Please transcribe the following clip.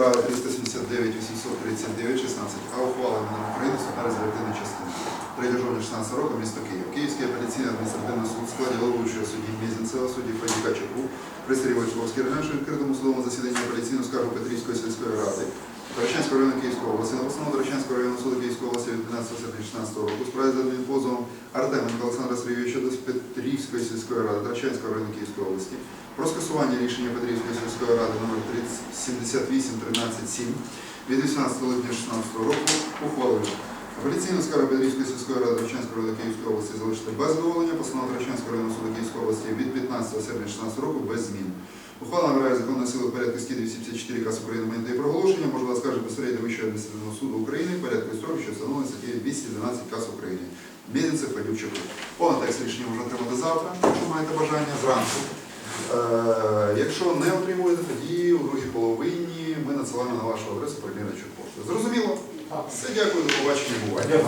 справи 379 839 16 а ухвала Міністерства України суд резервативної частини. 3 жовтня 16 року, місто Київ. Київський апеляційний адміністративний суд складі головуючого судді Мезенцева, судді Федіка Чепу, Пристрій Войсковський раніше відкритому судовому засіданні апеляційну скаргу Петрівської сільської ради Дорочанського району Київської області на постанову Дорочанського районного суду Київської області від 15 серпня 16 року справі за адмінпозовом Артеменка Олександра Сергійовича до Петрівської сільської ради Дорочанського району Київської області про скасування рішення Петрівської сільської ради номер 78 13 7 від 18 липня 16 року ухвалено. Апеляційну скаргу Петрівської сільської ради Дорочанського району Київської області залишити без задоволення, постанова Дорочанського районного суду Київської області від 15 серпня 16 року без змін. Ухвала набирає законної сили в порядку статті 254 КАС України моменти проголошення, можливо, скаже безпосередньо Вищого адміністративного суду України в порядку строків, що встановлені статтєю 212 КАС України. Мізинцев Федюкчук. Повний текст рішення можна отримати завтра, якщо маєте бажання, зранку. Е, якщо не отримуєте, тоді надсилаємо на вашу адресу примірничу пошту. Зрозуміло? Все, дякую, до побачення, бувайте.